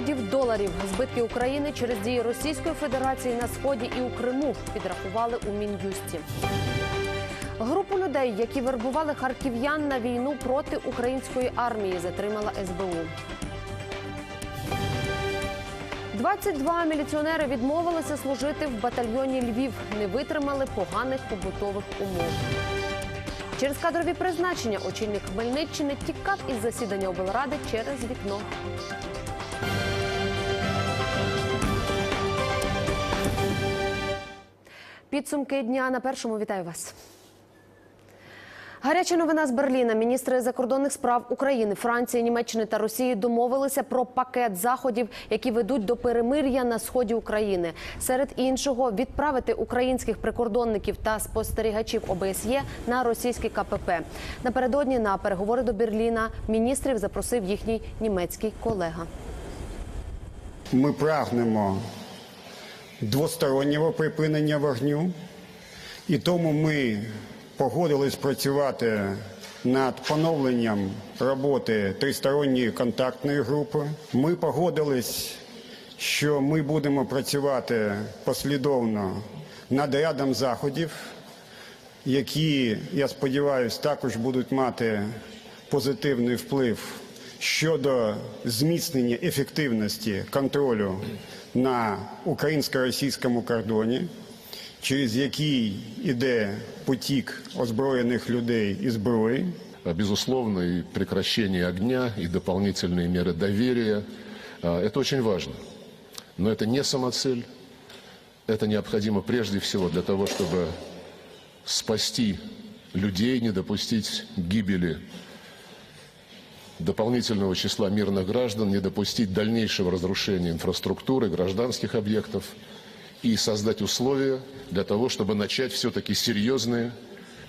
мільярдів доларів збитки України через дії Російської Федерації на сході і у Криму підрахували у мін'юсті. Групу людей, які вербували харків'ян на війну проти української армії, затримала СБУ. 22 міліціонери відмовилися служити в батальйоні Львів, не витримали поганих побутових умов. Через кадрові призначення очільник Хмельниччини тікав із засідання облради через вікно. Підсумки дня на першому вітаю вас. Гаряча новина з Берліна. Міністри закордонних справ України, Франції, Німеччини та Росії домовилися про пакет заходів, які ведуть до перемир'я на сході України. Серед іншого, відправити українських прикордонників та спостерігачів ОБСЄ на російський КПП. Напередодні на переговори до Берліна міністрів запросив їхній німецький колега. Ми прагнемо двостороннього припинення вогню, і тому ми погодились працювати над поновленням роботи тристоронньої контактної групи. Ми погодились, що ми будемо працювати послідовно над рядом заходів, які, я сподіваюся, також будуть мати позитивний вплив щодо зміцнення ефективності контролю на українсько-російському кордоні, через який іде потік озброєних людей і зброї. А, Безусловно, и прекращение огня, и дополнительные меры доверия. А, Это очень важно. Но это не самоцель. Это необходимо прежде всего для того, чтобы спасти людей, не допустить гибели дополнительного числа мирных граждан, не допустить дальнейшего разрушения инфраструктуры, гражданских объектов и создать условия для того, чтобы начать все-таки серьезные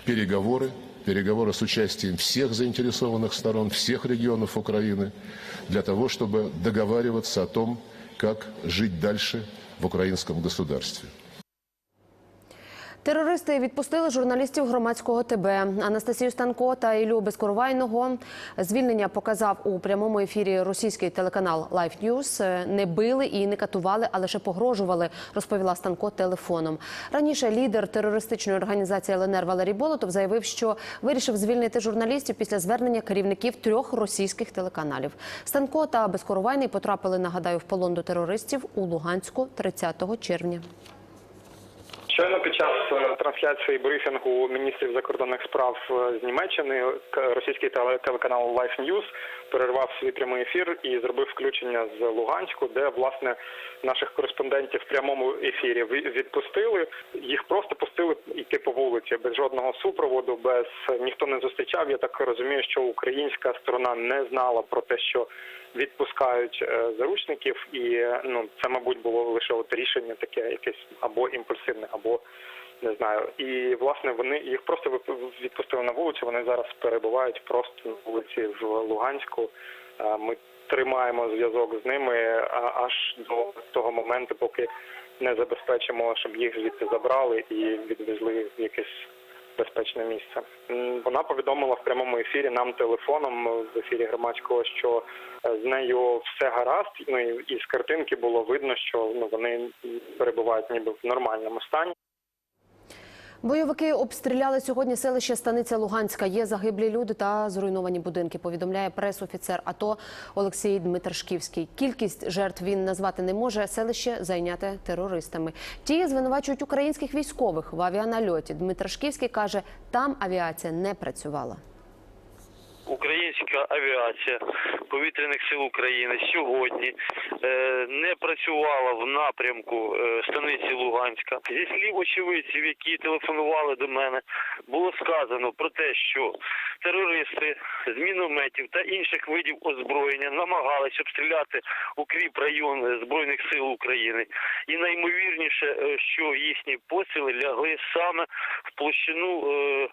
переговоры, переговоры с участием всех заинтересованных сторон, всех регионов Украины, для того, чтобы договариваться о том, как жить дальше в украинском государстве. Терористи відпустили журналістів громадського ТБ Анастасію Станко та Ілю Безкоровайного. Звільнення показав у прямому ефірі російський телеканал Life News. Не били і не катували, а лише погрожували, розповіла Станко телефоном. Раніше лідер терористичної організації ЛНР Валерій Болотов заявив, що вирішив звільнити журналістів після звернення керівників трьох російських телеканалів. Станко та Безкоровайний потрапили, нагадаю, в полон до терористів у Луганську 30 червня. Щойно під час е, трансляції брифінгу міністрів закордонних справ е, з Німеччини к- російський теле- телеканал Life News перервав свій прямий ефір і зробив включення з Луганську, де власне наших кореспондентів в прямому ефірі відпустили. Їх просто пустили йти по вулиці без жодного супроводу, без ніхто не зустрічав. Я так розумію, що українська сторона не знала про те, що відпускають е, заручників, і ну це, мабуть, було лише от рішення таке, якесь або імпульсивне, або не знаю. І власне вони їх просто відпустили на вулицю. Вони зараз перебувають просто на вулиці в Луганську. Ми тримаємо зв'язок з ними аж до того моменту, поки не забезпечимо, щоб їх звідти забрали і відвезли в якесь безпечне місце. Вона повідомила в прямому ефірі нам телефоном в ефірі громадського, що е, з нею все гаразд. Ну і з картинки було видно, що ну вони перебувають ніби в нормальному стані. Бойовики обстріляли сьогодні селище Станиця Луганська. Є загиблі люди та зруйновані будинки. Повідомляє прес-офіцер АТО Олексій Дмитрашківський. Кількість жертв він назвати не може. Селище зайняте терористами. Ті звинувачують українських військових в авіанальоті. Дмитрашківський каже, там авіація не працювала. Українська авіація повітряних сил України сьогодні е, не працювала в напрямку е, станиці Луганська. Зі слів очевидців, які телефонували до мене, було сказано про те, що терористи з мінометів та інших видів озброєння намагались обстріляти укріп район збройних сил України, і наймовірніше, е, що їхні постріли лягли саме в площину.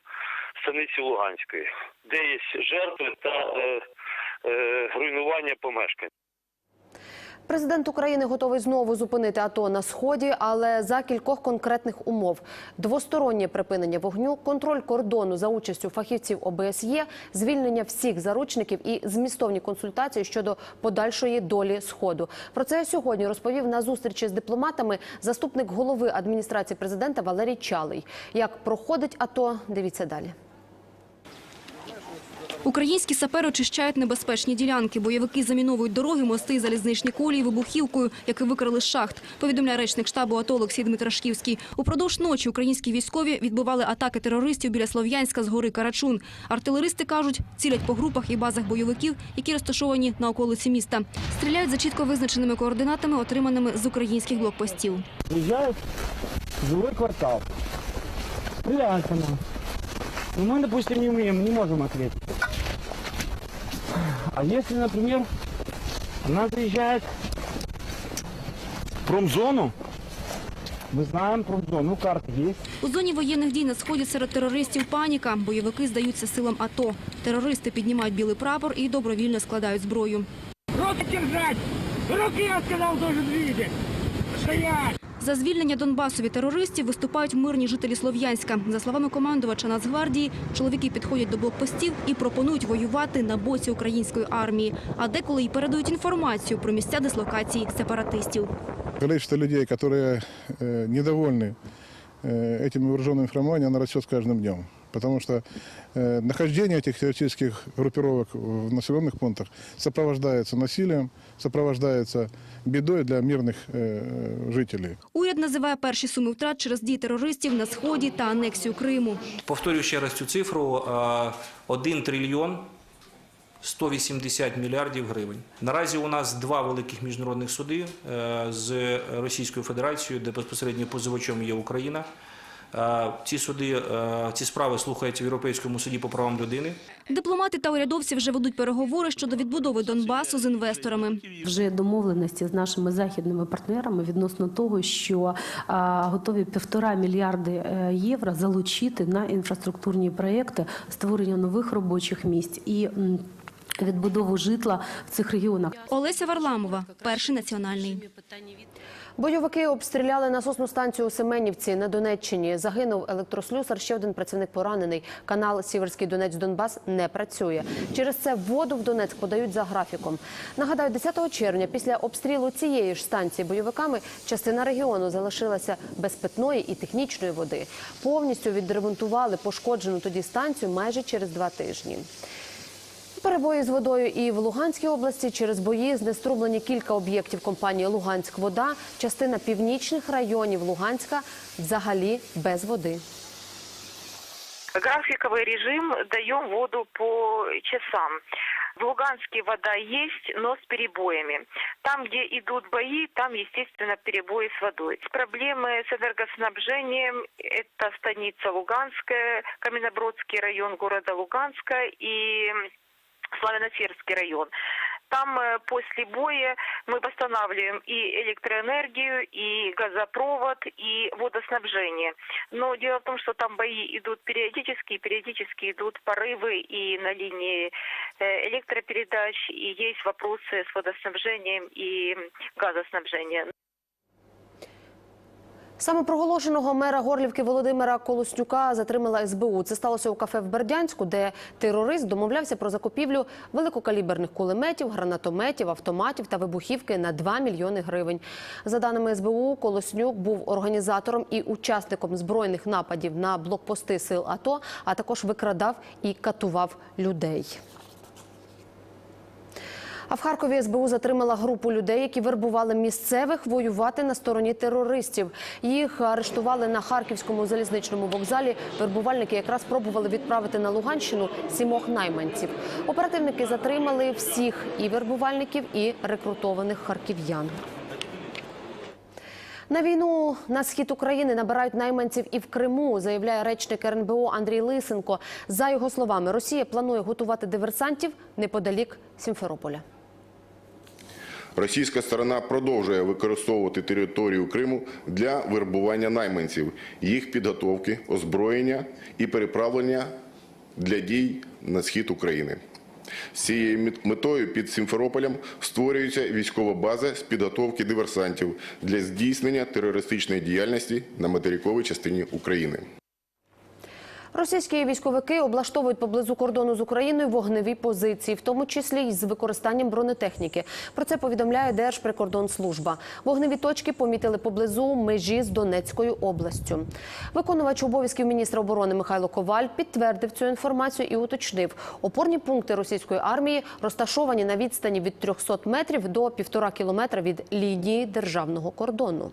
Станиці Луганської, де є жертви та е, е, руйнування помешкань. Президент України готовий знову зупинити АТО на сході, але за кількох конкретних умов: двостороннє припинення вогню, контроль кордону за участю фахівців ОБСЄ, звільнення всіх заручників і змістовні консультації щодо подальшої долі сходу. Про це сьогодні розповів на зустрічі з дипломатами заступник голови адміністрації президента Валерій Чалий. Як проходить АТО, дивіться далі. Українські сапери очищають небезпечні ділянки. Бойовики заміновують дороги, мости, залізничні колії вибухівкою, які викрали шахт. Повідомляє речник штабу АТО Олексій Дмитрашківський. Упродовж ночі українські військові відбивали атаки терористів біля Слов'янська з гори Карачун. Артилеристи кажуть, цілять по групах і базах бойовиків, які розташовані на околиці міста. Стріляють за чітко визначеними координатами, отриманими з українських блокпостів. приезжают в квартал. Нам. Но мы, допустим, не умеем, не можем ответить. А если, например, она заезжает в промзону, мы знаем промзону, карта есть. У зоні воєнних дій на сході серед терористів паніка. Бойовики здаються силам АТО. Терористи піднімають білий прапор і добровільно складають зброю. Руки держать! Руки, я сказал, должен видеть! Стоять! За звільнення Донбасу від терористів виступають мирні жителі Слов'янська. За словами командувача Нацгвардії, чоловіки підходять до блокпостів і пропонують воювати на боці української армії, а деколи й передають інформацію про місця дислокації сепаратистів. Количество людей, которые э, недовольны э, этим вооруженным формированием, оно растет с каждым днем. Потому что э, нахождение этих террористических группировок в населенных пунктах сопровождается насилием, сопровождается бедой для мирных э, жителей. Уряд називає перші суми втрат через дії терористів на сході та анексію Криму. Повторюю ще раз цю цифру: е, 1 трильйон 180 мільярдів гривень. Наразі у нас два великих міжнародних суди е, з Російською Федерацією, де безпосередньо позивачом є Україна. Е, Ці суди, е, ці справи слухаються в Європейському суді по правам людини. Дипломати та урядовці вже ведуть переговори щодо відбудови Донбасу з інвесторами. Вже домовленості з нашими західними партнерами відносно того, що готові півтора мільярди е, євро залучити на інфраструктурні проекти створення нових робочих місць і відбудову житла в цих регіонах. Олеся Варламова, перший національний. Бойовики обстріляли насосну станцію у Семенівці на Донеччині. Загинув електрослюсар. Ще один працівник поранений. Канал Сіверський Донець Донбас не працює. Через це воду в Донецьк подають за графіком. Нагадаю, 10 червня після обстрілу цієї ж станції бойовиками частина регіону залишилася без питної і технічної води. Повністю відремонтували пошкоджену тоді станцію майже через два тижні. Перебої з водою і в Луганській області через бої знеструблені кілька об'єктів компанії Луганськвода. Частина північних районів Луганська взагалі без води. Графиковый режим даем воду по часам. В Луганске вода есть, но с перебоями. Там, где идут бои, там, естественно, перебои с водой. Проблемы с энергоснабжением – это станица Луганская, Каменнобродский район города Луганска и Славяно-Сверский район. Там э, после боя мы восстанавливаем и электроэнергию, и газопровод, и водоснабжение. Но дело в том, что там бои идут периодически, и периодически идут порывы и на линии э, электропередач, и есть вопросы с водоснабжением и газоснабжением. Самопроголошеного мера Горлівки Володимира Колоснюка затримала СБУ. Це сталося у кафе в Бердянську, де терорист домовлявся про закупівлю великокаліберних кулеметів, гранатометів, автоматів та вибухівки на 2 мільйони гривень. За даними СБУ, Колоснюк був організатором і учасником збройних нападів на блокпости сил АТО, а також викрадав і катував людей. А в Харкові СБУ затримала групу людей, які вербували місцевих воювати на стороні терористів. Їх арештували на харківському залізничному вокзалі. Вербувальники якраз пробували відправити на Луганщину сімох найманців. Оперативники затримали всіх і вербувальників, і рекрутованих харків'ян. На війну на схід України набирають найманців і в Криму, заявляє речник РНБО Андрій Лисенко. За його словами, Росія планує готувати диверсантів неподалік Сімферополя. Російська сторона продовжує використовувати територію Криму для вербування найманців, їх підготовки, озброєння і переправлення для дій на схід України. З цією метою під Сімферополем створюється військова база з підготовки диверсантів для здійснення терористичної діяльності на материковій частині України. Російські військовики облаштовують поблизу кордону з Україною вогневі позиції, в тому числі й з використанням бронетехніки. Про це повідомляє Держприкордонслужба. Вогневі точки помітили поблизу межі з Донецькою областю. Виконувач обов'язків міністра оборони Михайло Коваль підтвердив цю інформацію і уточнив, опорні пункти російської армії розташовані на відстані від 300 метрів до півтора кілометра від лінії державного кордону.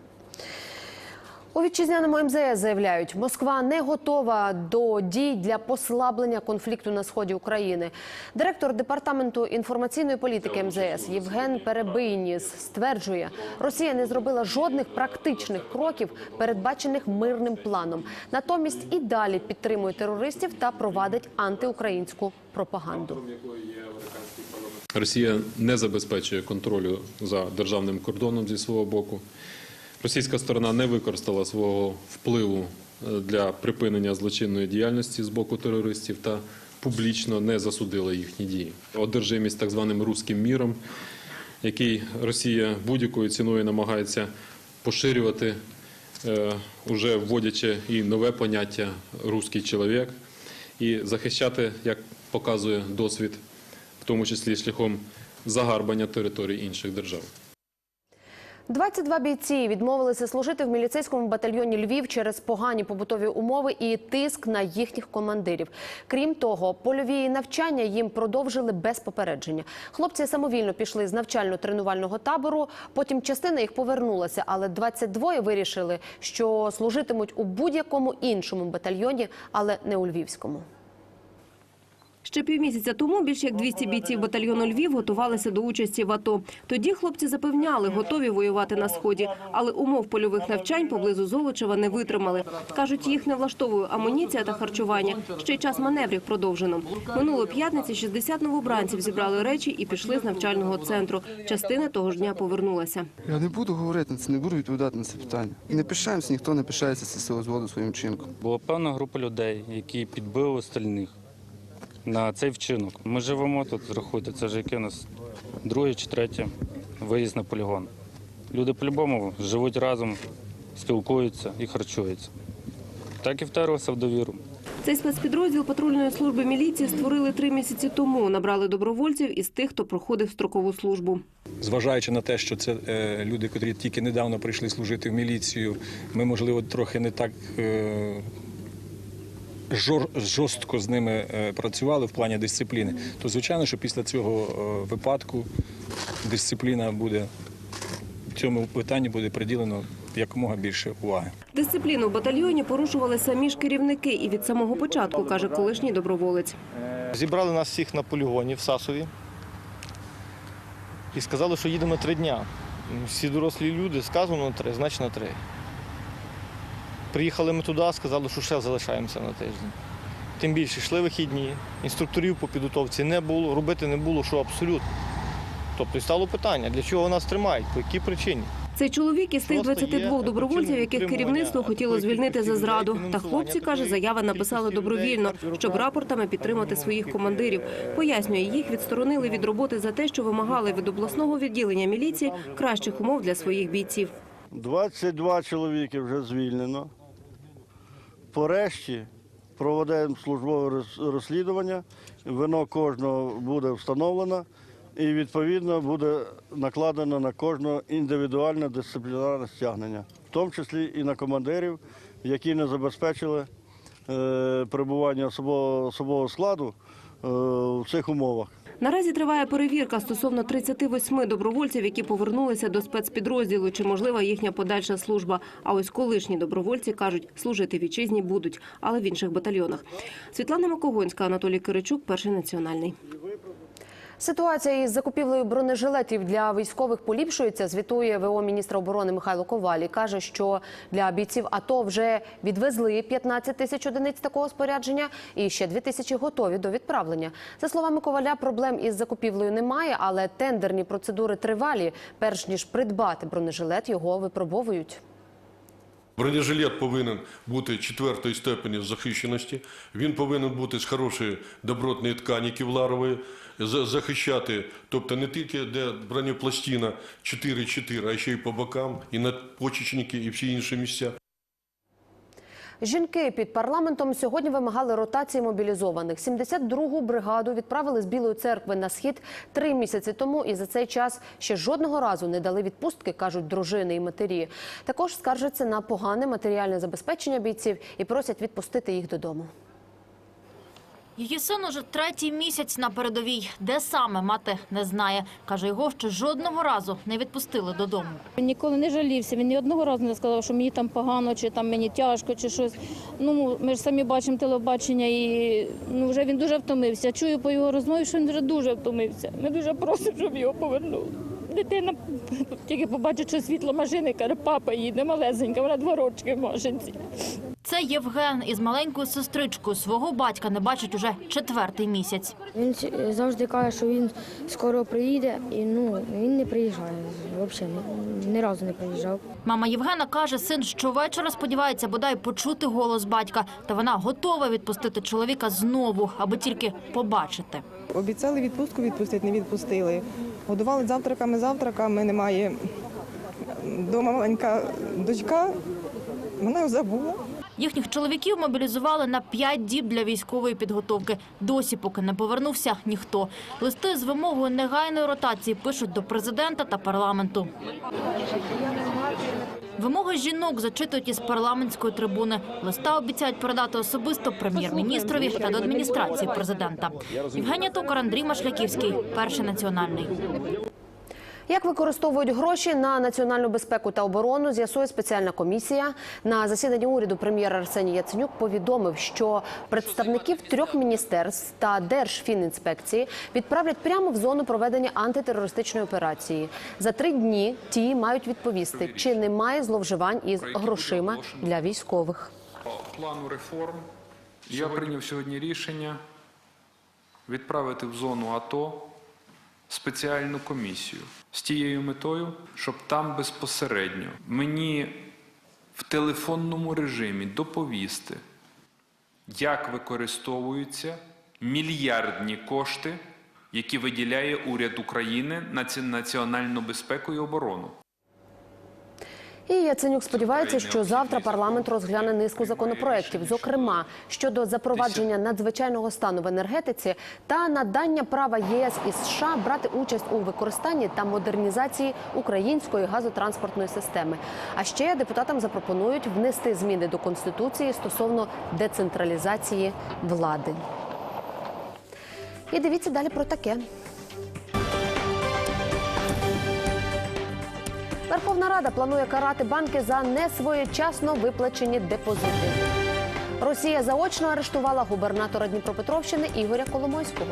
У вітчизняному МЗС заявляють, Москва не готова до дій для послаблення конфлікту на сході України. Директор департаменту інформаційної політики МЗС Євген Перебийніс стверджує, Росія не зробила жодних практичних кроків, передбачених мирним планом. Натомість і далі підтримує терористів та провадить антиукраїнську пропаганду. Росія не забезпечує контролю за державним кордоном зі свого боку. Російська сторона не використала свого впливу е, для припинення злочинної діяльності з боку терористів та публічно не засудила їхні дії. Одержимість так званим руським міром, який Росія будь-якою ціною намагається поширювати, е, уже вводячи і нове поняття руський чоловік, і захищати, як показує досвід, в тому числі шляхом загарбання територій інших держав. 22 бійці відмовилися служити в міліцейському батальйоні Львів через погані побутові умови і тиск на їхніх командирів. Крім того, польові навчання їм продовжили без попередження. Хлопці самовільно пішли з навчально-тренувального табору. Потім частина їх повернулася, але 22 вирішили, що служитимуть у будь-якому іншому батальйоні, але не у львівському. Ще півмісяця тому більш як 200 бійців батальйону Львів готувалися до участі в АТО. Тоді хлопці запевняли, готові воювати на сході, але умов польових навчань поблизу Золочева не витримали. кажуть, їх не влаштовує амуніція та харчування. Ще й час маневрів продовжено. Минулої п'ятниці 60 новобранців зібрали речі і пішли з навчального центру. Частина того ж дня повернулася. Я не буду говорити на це, не буду відповідати на це питання. Не пишаємося, ніхто не пишається з цього зводу своїм чинком. Була певна група людей, які підбили остальних на цей вчинок. Ми живемо тут, рахуйте, це вже який у нас другий чи третій виїзд на полігон. Люди по-любому живуть разом, спілкуються і харчуються. Так і втерлися в довіру. Цей спецпідрозділ патрульної служби міліції створили три місяці тому. Набрали добровольців із тих, хто проходив строкову службу. Зважаючи на те, що це е, люди, котрі тільки недавно прийшли служити в міліцію, ми, можливо, трохи не так е, жорстко з ними е, працювали в плані дисципліни, то звичайно, що після цього е, випадку дисципліна буде в цьому питанні буде приділено якомога більше уваги. Дисципліну в батальйоні порушували самі ж керівники і від самого початку, каже колишній доброволець. Зібрали нас всіх на полігоні в Сасові і сказали, що їдемо три дня. Всі дорослі люди сказано на три, значить на три. Приїхали ми туди, сказали, що ще залишаємося на тиждень. Тим більше йшли вихідні, інструкторів по підготовці не було, робити не було, що абсолютно. Тобто і стало питання, для чого нас тримають, по якій причині. Цей чоловік із тих 22 добровольців, яких керівництво хотіло звільнити за зраду. Та хлопці, каже, заяви написали добровільно, щоб рапортами підтримати своїх командирів. Пояснює, їх відсторонили від роботи за те, що вимагали від обласного відділення міліції кращих умов для своїх бійців. 22 чоловіки вже звільнено. Порешті проведемо службове розслідування, вино кожного буде встановлено і відповідно буде накладено на кожного індивідуальне дисциплінарне стягнення, в тому числі і на командирів, які не забезпечили е, перебування особового, складу е, в цих умовах. Наразі триває перевірка стосовно 38 добровольців, які повернулися до спецпідрозділу, чи можлива їхня подальша служба. А ось колишні добровольці кажуть, служити вітчизні будуть, але в інших батальйонах. Світлана Макогонська, Анатолій Киричук, перший національний. Ситуація із закупівлею бронежилетів для військових поліпшується. Звітує ВО міністра оборони Михайло Ковалі. каже, що для бійців АТО вже відвезли 15 тисяч одиниць такого спорядження, і ще 2 тисячі готові до відправлення. За словами Коваля, проблем із закупівлею немає, але тендерні процедури тривалі. Перш ніж придбати бронежилет, його випробовують. Бронежилет повинен бути четвертої степені захищеності. Він повинен бути з хорошої добротної ткані кевларової, захищати, тобто не тільки де бронепластина 4-4, а ще й по бокам, і надпочечники, і всі інші місця. Жінки під парламентом сьогодні вимагали ротації мобілізованих. 72-гу бригаду відправили з Білої церкви на схід три місяці тому, і за цей час ще жодного разу не дали відпустки, кажуть дружини і матері. Також скаржаться на погане матеріальне забезпечення бійців і просять відпустити їх додому. Її син уже третій місяць на передовій. Де саме мати не знає. Каже, його ще жодного разу не відпустили додому. Він ніколи не жалівся. Він ні одного разу не сказав, що мені там погано, чи там мені тяжко, чи щось. Ну ми ж самі бачимо телебачення, і ну вже він дуже втомився. Чую по його розмові, що він вже дуже втомився. Ми дуже просимо, щоб його повернули. Дитина тільки побачить, що світло машини, каже, папа їде малесенька, вона два рочки в машинці. Це Євген із маленькою сестричкою. Свого батька не бачить уже четвертий місяць. Він завжди каже, що він скоро приїде, і ну він не приїжджає. Взагалі ні разу не приїжджав. Мама Євгена каже, син щовечора сподівається бодай почути голос батька. Та вона готова відпустити чоловіка знову, аби тільки побачити. Обіцяли відпустку відпустити, не відпустили. Годували завтраками, завтраками, немає. Дома маленька дочка, вона його забула. Їхніх чоловіків мобілізували на п'ять діб для військової підготовки. Досі, поки не повернувся ніхто. Листи з вимогою негайної ротації пишуть до президента та парламенту. Вимоги жінок зачитують із парламентської трибуни. Листа обіцяють передати особисто прем'єр-міністрові та до адміністрації президента. Євгенія Токар, Андрій Машляківський, перший національний. Як використовують гроші на національну безпеку та оборону, з'ясує спеціальна комісія. На засіданні уряду прем'єр Арсеній Яценюк повідомив, що представників трьох міністерств та Держфінінспекції відправлять прямо в зону проведення антитерористичної операції. За три дні ті мають відповісти, чи немає зловживань із грошима для військових. Плану реформ я прийняв сьогодні рішення відправити в зону АТО спеціальну комісію з тією метою, щоб там безпосередньо мені в телефонному режимі доповісти, як використовуються мільярдні кошти, які виділяє уряд України на національну безпеку і оборону. І Яценюк сподівається, що завтра парламент розгляне низку законопроєктів, зокрема щодо запровадження надзвичайного стану в енергетиці та надання права ЄС і США брати участь у використанні та модернізації української газотранспортної системи. А ще депутатам запропонують внести зміни до конституції стосовно децентралізації влади. І дивіться далі про таке. Верховна Рада планує карати банки за несвоєчасно виплачені депозити. Росія заочно арештувала губернатора Дніпропетровщини Ігоря Коломойського.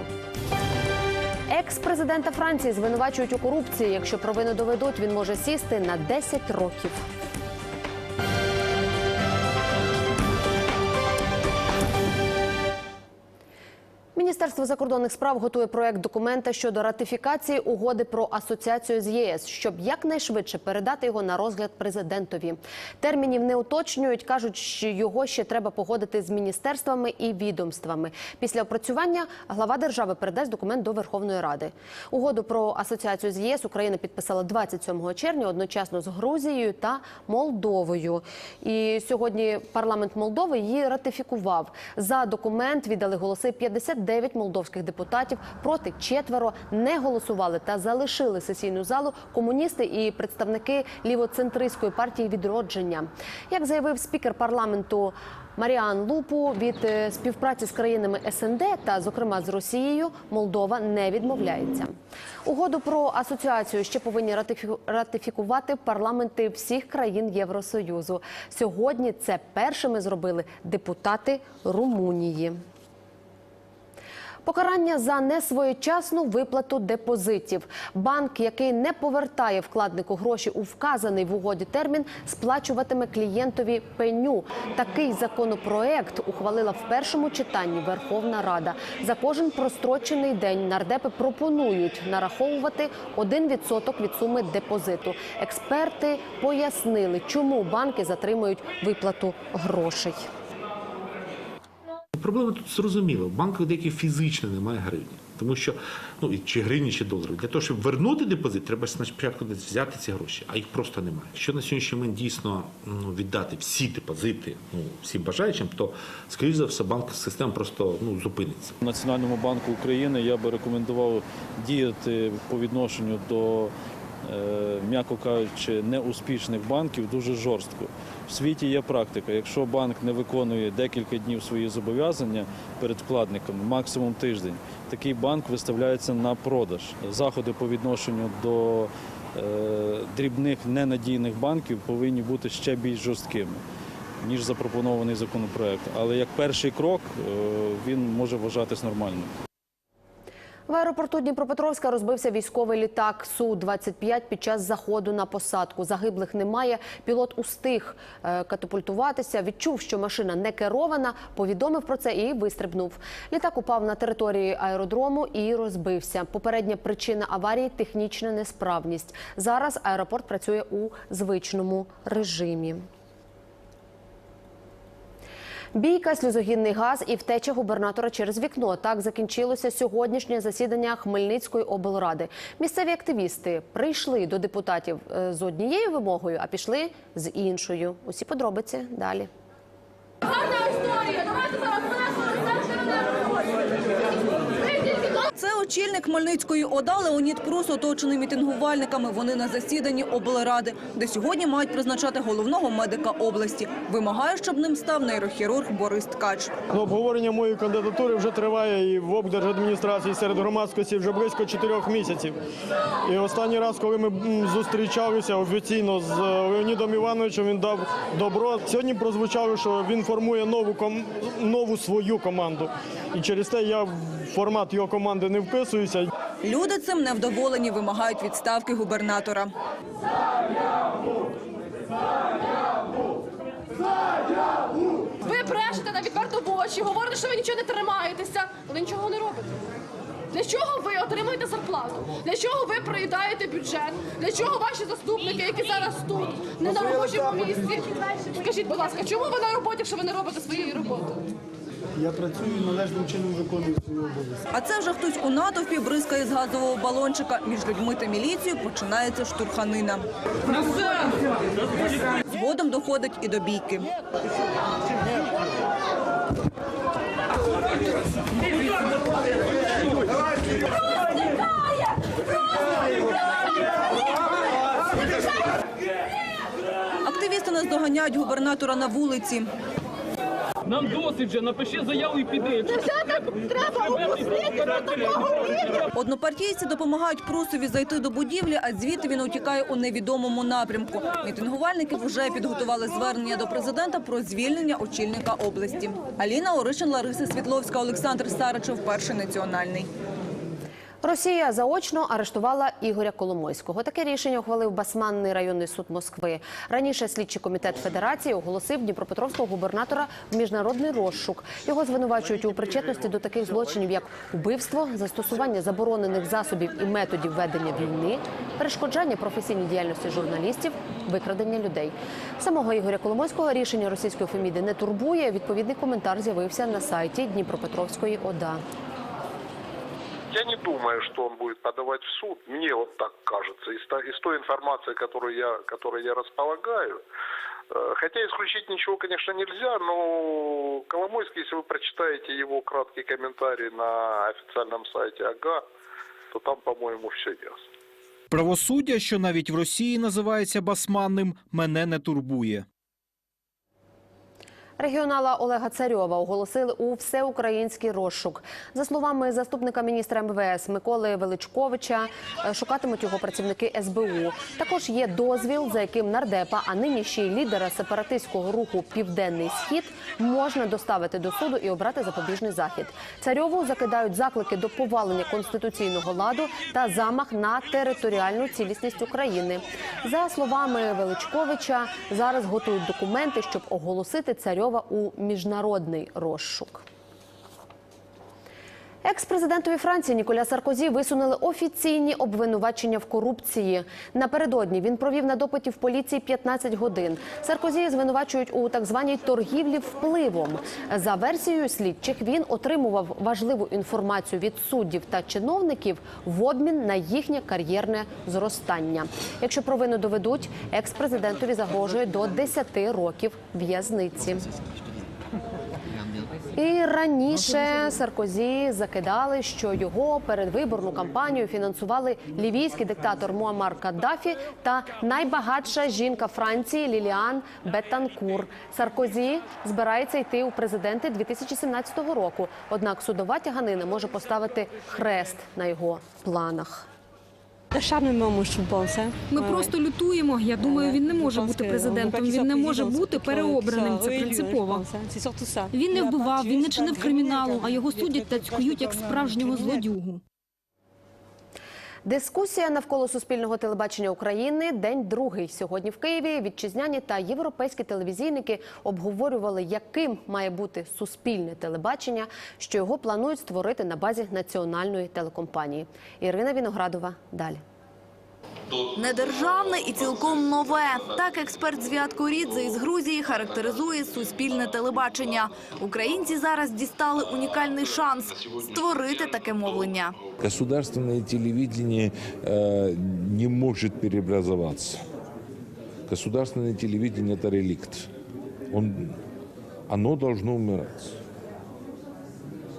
Екс-президента Франції звинувачують у корупції. Якщо провину доведуть, він може сісти на 10 років. Міністерство закордонних справ готує проект документа щодо ратифікації угоди про асоціацію з ЄС, щоб якнайшвидше передати його на розгляд президентові. Термінів не уточнюють, кажуть, що його ще треба погодити з міністерствами і відомствами. Після опрацювання глава держави передасть документ до Верховної Ради. Угоду про асоціацію з ЄС Україна підписала 27 червня одночасно з Грузією та Молдовою. І сьогодні парламент Молдови її ратифікував. За документ віддали голоси 59 молдовських депутатів. Проти четверо не голосували та залишили сесійну залу комуністи і представники лівоцентристської партії відродження. Як заявив спікер парламенту. Маріан Лупу від е, співпраці з країнами СНД та, зокрема, з Росією, Молдова не відмовляється. Угоду про асоціацію ще повинні ратифікувати парламенти всіх країн Євросоюзу. Сьогодні це першими зробили депутати Румунії. Покарання за несвоєчасну виплату депозитів. Банк, який не повертає вкладнику гроші у вказаний в угоді термін, сплачуватиме клієнтові пеню. Такий законопроект ухвалила в першому читанні Верховна Рада. За кожен прострочений день нардепи пропонують нараховувати 1% від суми депозиту. Експерти пояснили, чому банки затримують виплату грошей. Проблема тут зрозуміла. В банках деяких фізично немає гривні. Тому що, ну, і чи гривні, чи долари. Для того, щоб вернути депозит, треба спочатку десь взяти ці гроші, а їх просто немає. Якщо на сьогоднішній момент дійсно ну, віддати всі депозити ну, всім бажаючим, то, скоріш за все, банківська система просто ну, зупиниться. Національному банку України я би рекомендував діяти по відношенню до, м'яко кажучи, неуспішних банків дуже жорстко. В світі є практика. Якщо банк не виконує декілька днів свої зобов'язання перед вкладниками, максимум тиждень, такий банк виставляється на продаж. Заходи по відношенню до е, дрібних ненадійних банків повинні бути ще більш жорсткими. Ніж запропонований законопроект. Але як перший крок е, він може вважатись нормальним. В аеропорту Дніпропетровська розбився військовий літак Су-25 під час заходу на посадку. Загиблих немає. Пілот устиг е, катапультуватися, відчув, що машина не керована, повідомив про це і вистрибнув. Літак упав на території аеродрому і розбився. Попередня причина аварії – технічна несправність. Зараз аеропорт працює у звичному режимі. Бійка, сльозогінний газ і втеча губернатора через вікно. Так закінчилося сьогоднішнє засідання Хмельницької облради. Місцеві активісти прийшли до депутатів е, з однією вимогою, а пішли з іншою. Усі подробиці далі. Це очільник Хмельницької ОДА Леонід Прус, оточений мітингувальниками. Вони на засіданні облради, де сьогодні мають призначати головного медика області. Вимагає, щоб ним став нейрохірург Борис Ткач. Ну, обговорення моєї кандидатури вже триває і в облдержадміністрації серед громадськості вже близько чотирьох місяців. І останній раз, коли ми зустрічалися офіційно з е, Леонідом Івановичем, він дав добро. Сьогодні прозвучало, що він формує нову ком- нову свою команду. І через те я формат його команди не вписуюся. Люди цим невдоволені, вимагають відставки губернатора. Ви брешете на відверто в очі, говорите, що ви нічого не тримаєтеся, але нічого не робите. Для чого ви отримуєте зарплату? Для чого ви проїдаєте бюджет? Для чого ваші заступники, які зараз тут, не на робочому місці? Скажіть, будь ласка, чому ви на роботі, якщо ви не робите своєї роботи? Я працюю належним чином виконую свої обов'язки. А це вже хтось у натовпі бризкає з газового балончика. Між людьми та міліцією починається штурханина. Згодом доходить і до бійки. Активісти наздоганяють губернатора на вулиці. Нам досить вже, напиши заяву і піди. Однопартійці допомагають Прусові зайти до будівлі, а звідти він утікає у невідомому напрямку. Мітингувальники вже підготували звернення до президента про звільнення очільника області. Аліна Оришин, Лариса Світловська, Олександр Сарачов, перший національний. Росія заочно арештувала Ігоря Коломойського. Таке рішення ухвалив Басманний районний суд Москви. Раніше слідчий комітет Федерації оголосив Дніпропетровського губернатора в міжнародний розшук. Його звинувачують у причетності до таких злочинів, як убивство, застосування заборонених засобів і методів ведення війни, перешкоджання професійній діяльності журналістів, викрадення людей. Самого Ігоря Коломойського рішення російської Феміди не турбує. Відповідний коментар з'явився на сайті Дніпропетровської ОДА. Я не думаю, что он будет подавать в суд. Мне вот так кажется. Из, из той информации, которую я, которой я располагаю. Э, Хотя исключить ничего, конечно, нельзя, но Коломойский, если вы прочитаете его краткий комментарий на официальном сайте АГА, то там, по-моему, все ясно. Правосуддя, що навіть в Росії називається басманним, мене не турбує. Регіонала Олега Царьова оголосили у всеукраїнський розшук. За словами заступника міністра МВС Миколи Величковича, е, шукатимуть його працівники СБУ. Також є дозвіл, за яким нардепа, а нині ще лідера сепаратистського руху Південний Схід можна доставити до суду і обрати запобіжний захід. Царьову закидають заклики до повалення конституційного ладу та замах на територіальну цілісність України. За словами Величковича, зараз готують документи, щоб оголосити Царьова у міжнародний розшук. Екс-президентові Франції Ніколя Саркозі висунули офіційні обвинувачення в корупції. Напередодні він провів на допиті в поліції 15 годин. Саркозі звинувачують у так званій торгівлі впливом. За версією слідчих він отримував важливу інформацію від суддів та чиновників в обмін на їхнє кар'єрне зростання. Якщо провину доведуть, екс-президентові загрожує до 10 років в'язниці. І раніше Саркозі закидали, що його передвиборну кампанію фінансували лівійський диктатор Муаммар Каддафі та найбагатша жінка Франції Ліліан Бетанкур. Саркозі збирається йти у президенти 2017 року. Однак судова тяганина може поставити хрест на його планах. Ми просто лютуємо. Я думаю, він не може бути президентом. Він не може бути переобраним. Це принципово. Він не вбивав, він не чинив криміналу, а його судять та цькують як справжнього злодюгу. Дискусія навколо суспільного телебачення України день другий. Сьогодні в Києві вітчизняні та європейські телевізійники обговорювали, яким має бути суспільне телебачення, що його планують створити на базі національної телекомпанії. Ірина Віноградова далі. Недержавне і цілком нове. Так експерт з Віаткорідзе із Грузії характеризує суспільне телебачення. Українці зараз дістали унікальний шанс створити таке мовлення. Государственное телевидение э, не может преобразоваться. Государственное телевидение – это реликт. Он, оно должно умирать.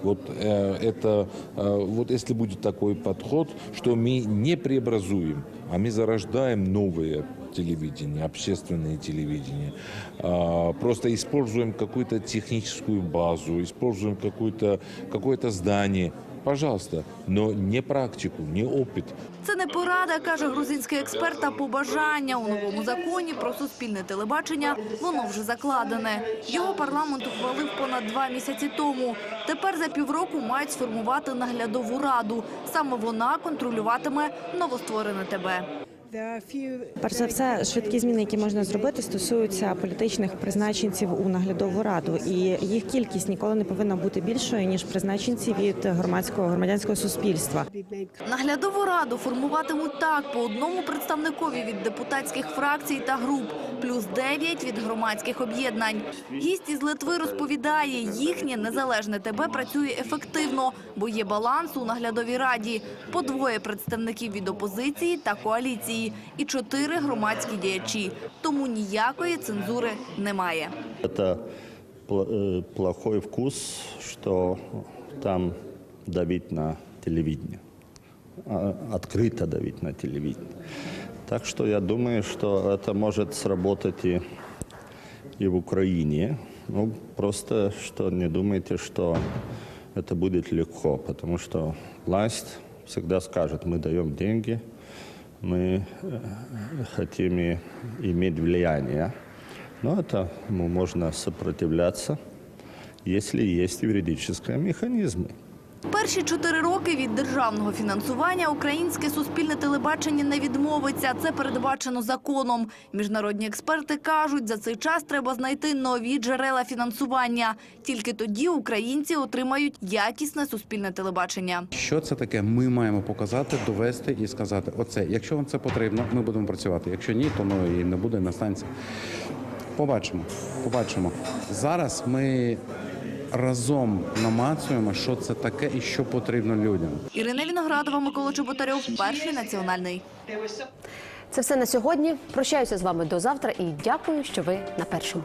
Вот э, это, э, вот если будет такой подход, что мы не преобразуем, а мы зарождаем новое телевидение, общественное телевидение, просто используем какую-то техническую базу, используем какое-то какое здание, пожалуйста, но не практику, не опыт. Це не порада, каже грузинський експерт, а побажання. У новому законі про суспільне телебачення воно вже закладене. Його парламент ухвалив понад два місяці тому. Тепер за півроку мають сформувати наглядову раду. Саме вона контролюватиме новостворене ТБ. Перш за все, швидкі зміни, які можна зробити, стосуються політичних призначенців у наглядову раду, і їх кількість ніколи не повинна бути більшою ніж призначенці від громадського громадянського суспільства. Наглядову раду формуватимуть так по одному представникові від депутатських фракцій та груп, плюс дев'ять від громадських об'єднань. Гість із Литви розповідає, їхнє незалежне ТБ працює ефективно, бо є баланс у наглядовій раді. По двоє представників від опозиції та коаліції і чотири громадські діячі. Тому ніякої цензури немає. Это пл- э, плохой вкус, что там давить на телевидение, а, открыто давить на телевидение. Так что я думаю, что это может сработать и, и в Украине. Ну, просто что не думайте, что это будет легко, потому что власть всегда скажет, мы даем деньги, мы э, хотим и- иметь влияние. Но этому можно сопротивляться, если есть юридические механизмы. Перші чотири роки від державного фінансування українське суспільне телебачення не відмовиться. Це передбачено законом. Міжнародні експерти кажуть, за цей час треба знайти нові джерела фінансування. Тільки тоді українці отримають якісне суспільне телебачення. Що це таке? Ми маємо показати, довести і сказати: оце, якщо вам це потрібно, ми будемо працювати. Якщо ні, то ну і не буде на станції. Побачимо, побачимо. Зараз ми разом намацуємо, що це таке і що потрібно людям. Ірина Віноградова, Микола Чеботарьов, перший національний. Це все на сьогодні. Прощаюся з вами до завтра і дякую, що ви на першому.